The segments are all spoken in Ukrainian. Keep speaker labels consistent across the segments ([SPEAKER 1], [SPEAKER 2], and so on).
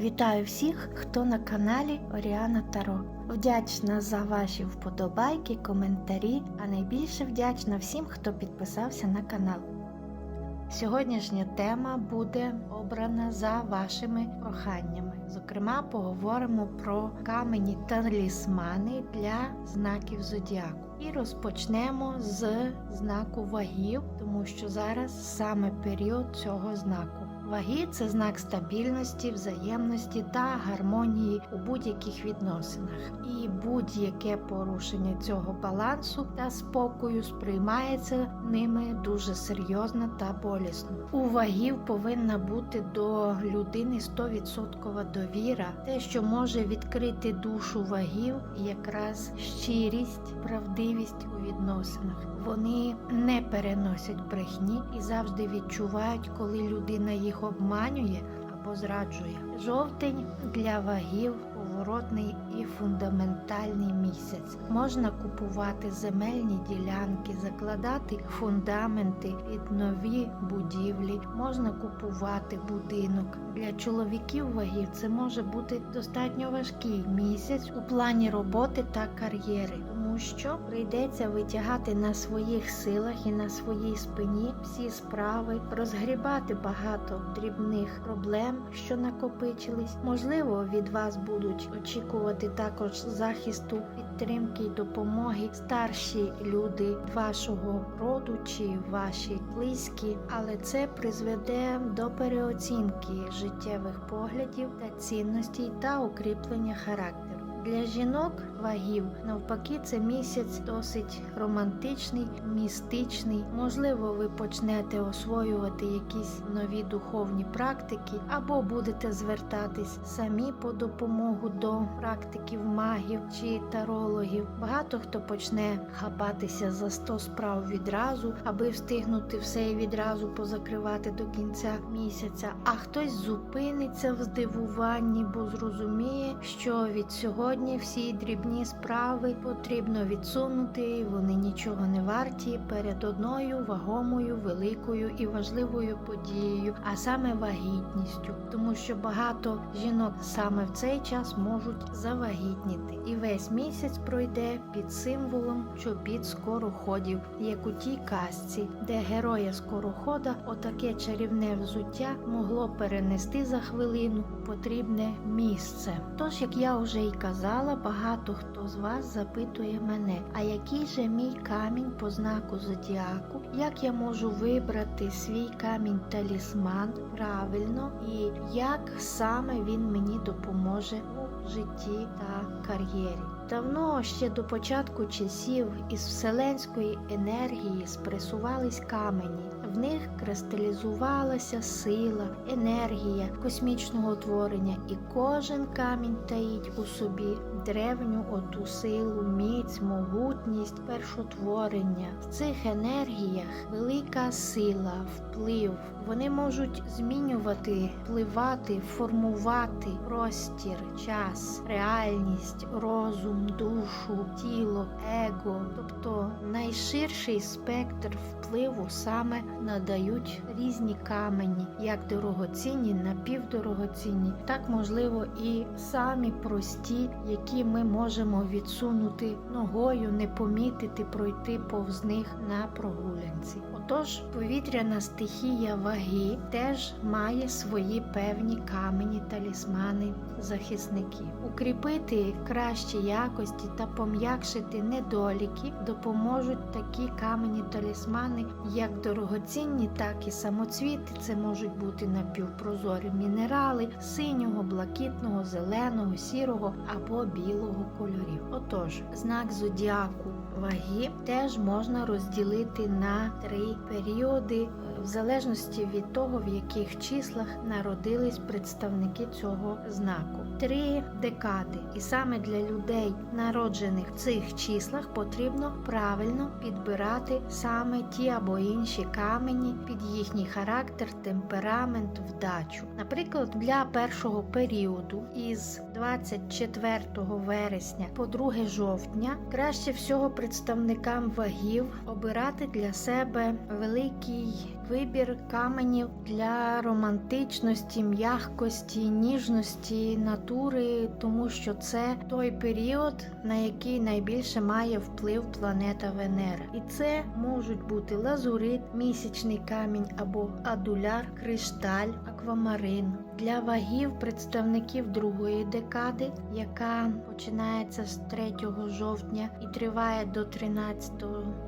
[SPEAKER 1] Вітаю всіх, хто на каналі Оріана Таро. Вдячна за ваші вподобайки, коментарі, а найбільше вдячна всім, хто підписався на канал. Сьогоднішня тема буде обрана за вашими проханнями. Зокрема, поговоримо про камені талісмани для знаків зодіаку. І розпочнемо з знаку вагів, тому що зараз саме період цього знаку. Ваги це знак стабільності, взаємності та гармонії у будь-яких відносинах. І будь-яке порушення цього балансу та спокою сприймається ними дуже серйозно та болісно. У вагів повинна бути до людини 100% довіра, те, що може відкрити душу вагів, якраз щирість, правдивість у відносинах. Вони не переносять брехні і завжди відчувають, коли людина їх обманює або зраджує. Жовтень для вагів поворотний і фундаментальний місяць. Можна купувати земельні ділянки, закладати фундаменти під нові будівлі, можна купувати будинок. Для чоловіків вагів це може бути достатньо важкий місяць у плані роботи та кар'єри, тому що прийдеться витягати на своїх силах і на своїй спині всі справи, розгрібати багато дрібних проблем, що накопичились. Можливо, від вас будуть очікувати також захисту, підтримки й допомоги старші люди вашого роду чи ваші близькі, але це призведе до переоцінки життєвих поглядів та цінностей та укріплення характеру. Для жінок вагів навпаки, це місяць досить романтичний, містичний. Можливо, ви почнете освоювати якісь нові духовні практики, або будете звертатись самі по допомогу до практиків магів чи тарологів. Багато хто почне хапатися за 100 справ відразу, аби встигнути все і відразу позакривати до кінця місяця. А хтось зупиниться в здивуванні, бо зрозуміє, що від сьогодні всі дрібні справи потрібно відсунути, вони нічого не варті перед одною вагомою, великою і важливою подією, а саме вагітністю, тому що багато жінок саме в цей час можуть завагітніти, і весь місяць пройде під символом чобіт скороходів, як у тій казці, де героя скорохода отаке чарівне взуття могло перенести за хвилину потрібне місце. Тож, як я вже й казала, багато хто з вас запитує мене, а який же мій камінь по знаку зодіаку, як я можу вибрати свій камінь талісман правильно і як саме він мені допоможе у житті та кар'єрі. Давно ще до початку часів із вселенської енергії спресувались камені. В них кристалізувалася сила, енергія космічного творення, і кожен камінь таїть у собі древню оту силу, міць, могутність, першотворення. В цих енергіях велика сила, вплив. Вони можуть змінювати, впливати, формувати простір, час, реальність, розум, душу, тіло, его, тобто найширший спектр впливу саме надають різні камені, як дорогоцінні, напівдорогоцінні, так можливо і самі прості, які ми можемо відсунути ногою, не помітити, пройти повз них на прогулянці. Отож, повітряна стихія ваги теж має свої певні камені, талісмани, захисники. Укріпити кращі якості та пом'якшити недоліки допоможуть такі камені талісмани, як дорогоцінні, так і самоцвіти. Це можуть бути напівпрозорі мінерали синього, блакитного, зеленого, сірого або білого кольорів. Отож, знак зодіаку ваги теж можна розділити на три періоди, в залежності від того, в яких числах народились представники цього знаку. Три декади, і саме для людей, народжених в цих числах, потрібно правильно підбирати саме ті або інші камені під їхній характер, темперамент, вдачу. Наприклад, для першого періоду із 24 вересня по 2 жовтня краще всього представникам вагів обирати для себе великий вибір каменів для романтичності, м'якості, ніжності, натури, тому що це той період, на який найбільше має вплив планета Венера. І це можуть бути лазурит, місячний камінь або адуляр, кришталь, аквамарин. Для вагів представників другої декади, яка починається з 3 жовтня і триває до 13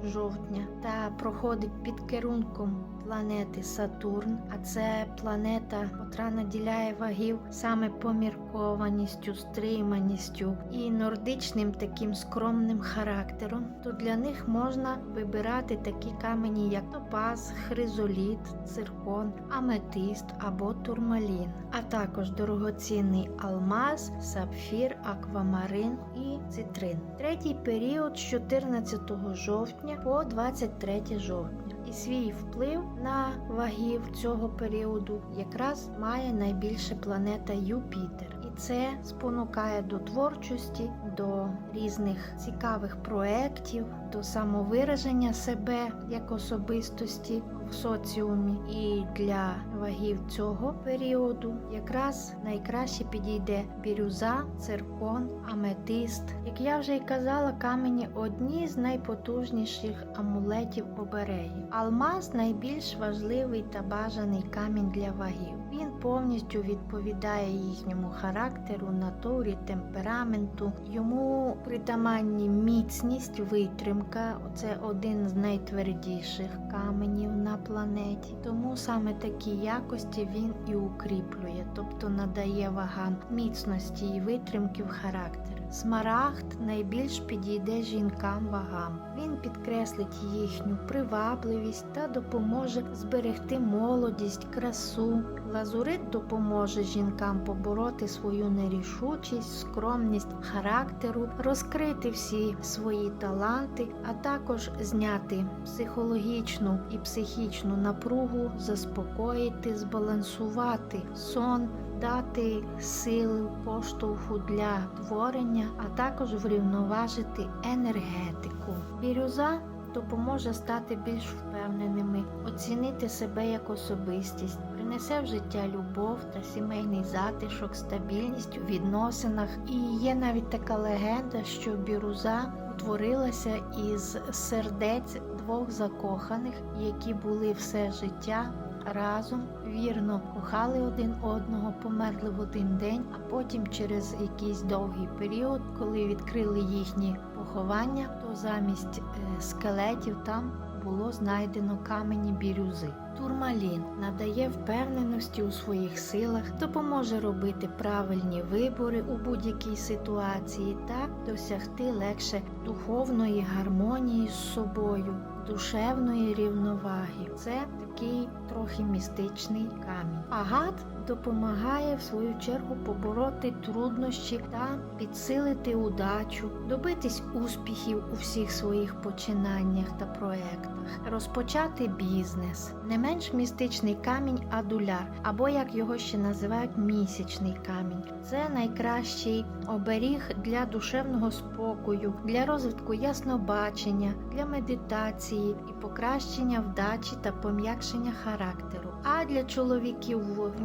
[SPEAKER 1] жовтня, та проходить під керунком планети Сатурн, а це планета, котра наділяє вагів саме поміркованістю, стриманістю і нордичним таким скромним характером, то для них можна вибирати такі камені, як топаз, хризоліт, циркон, аметист або турмалін, а також дорогоцінний алмаз, сапфір, аквамарин і цитрин. Третій період з 14 жовтня по 23 жовтня. І свій вплив на вагів цього періоду якраз має найбільше планета Юпітер. Це спонукає до творчості, до різних цікавих проєктів, до самовираження себе як особистості в соціумі. І для вагів цього періоду якраз найкраще підійде бірюза, циркон, аметист. Як я вже й казала, камені одні з найпотужніших амулетів оберегів. Алмаз найбільш важливий та бажаний камінь для вагів. Він повністю відповідає їхньому характеру, натурі, темпераменту. Йому притаманні міцність, витримка. Це один з найтвердіших каменів на планеті. Тому саме такі якості він і укріплює, тобто надає вагам міцності і витримки в характер. Смарагд найбільш підійде жінкам вагам. Він підкреслить їхню привабливість та допоможе зберегти молодість, красу. Лазурит допоможе жінкам побороти свою нерішучість, скромність характеру, розкрити всі свої таланти, а також зняти психологічну і психічну напругу, заспокоїти, збалансувати сон дати сили поштовху для творення, а також врівноважити енергетику. Бірюза допоможе стати більш впевненими, оцінити себе як особистість, принесе в життя любов та сімейний затишок, стабільність у відносинах. І є навіть така легенда, що бірюза утворилася із сердець двох закоханих, які були все життя разом вірно кохали один одного, померли в один день, а потім через якийсь довгий період, коли відкрили їхні поховання, то замість е, скелетів там було знайдено камені бірюзи. Турмалін надає впевненості у своїх силах, допоможе робити правильні вибори у будь-якій ситуації та досягти легше духовної гармонії з собою, душевної рівноваги. Це такий трохи містичний камінь. Агат допомагає в свою чергу побороти труднощі та підсилити удачу, добитись успіхів у всіх своїх починаннях та проектах, розпочати бізнес. Не менш містичний камінь адуляр, або як його ще називають місячний камінь. Це найкращий оберіг для душевного спокою, для розвитку яснобачення, для медитації і покращення вдачі та пом'якшення характеру. А для чоловіків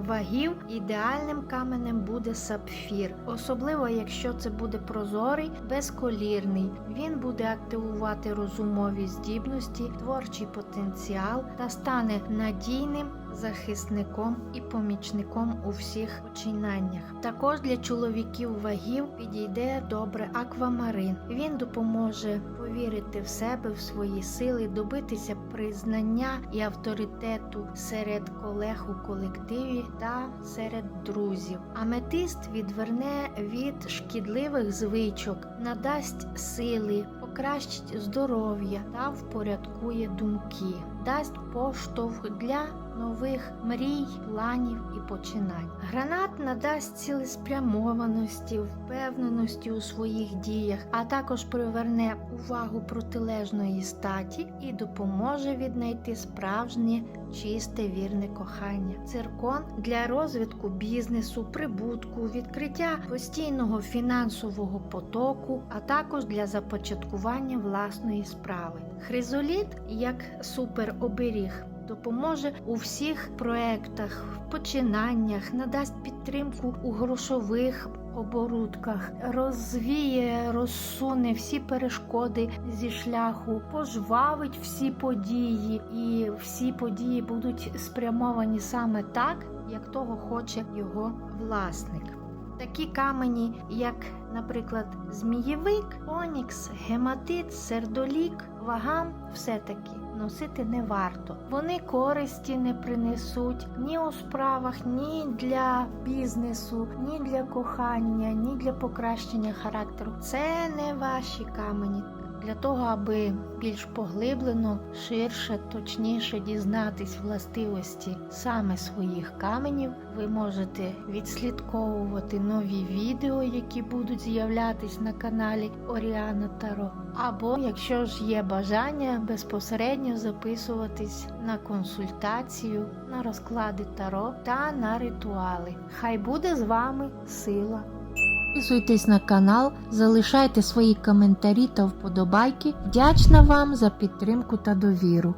[SPEAKER 1] вагів ідеальним каменем буде сапфір, особливо якщо це буде прозорий, безколірний. Він буде активувати розумові здібності, творчий потенціал та стане надійним захисником і помічником у всіх починаннях. Також для чоловіків вагів підійде добре аквамарин. Він допоможе повірити в себе, в свої сили, добитися признання і авторитету серед колег у колективі та серед друзів. Аметист відверне від шкідливих звичок, надасть сили, покращить здоров'я та впорядкує думки, дасть поштовх для нових мрій, планів і починань. Гранат надасть цілеспрямованості, впевненості у своїх діях, а також приверне увагу протилежної статі і допоможе віднайти справжнє чисте вірне кохання. Циркон для розвитку бізнесу, прибутку, відкриття постійного фінансового потоку, а також для започаткування власної справи. Хризоліт як супероберіг допоможе у всіх проектах, починаннях, надасть підтримку у грошових оборудках, розвіє, розсуне всі перешкоди зі шляху, пожвавить всі події, і всі події будуть спрямовані саме так, як того хоче його власник. Такі камені, як, наприклад, змієвик, онікс, гематит, сердолік, вагам, все-таки носити не варто. Вони користі не принесуть ні у справах, ні для бізнесу, ні для кохання, ні для покращення характеру. Це не ваші камені. Для того, аби більш поглиблено, ширше, точніше дізнатись властивості саме своїх каменів, ви можете відслідковувати нові відео, які будуть з'являтись на каналі Оріана Таро. Або, якщо ж є бажання, безпосередньо записуватись на консультацію, на розклади Таро та на ритуали. Хай буде з вами сила! Підписуйтесь на канал, залишайте свої коментарі та вподобайки. Вдячна вам за підтримку та довіру.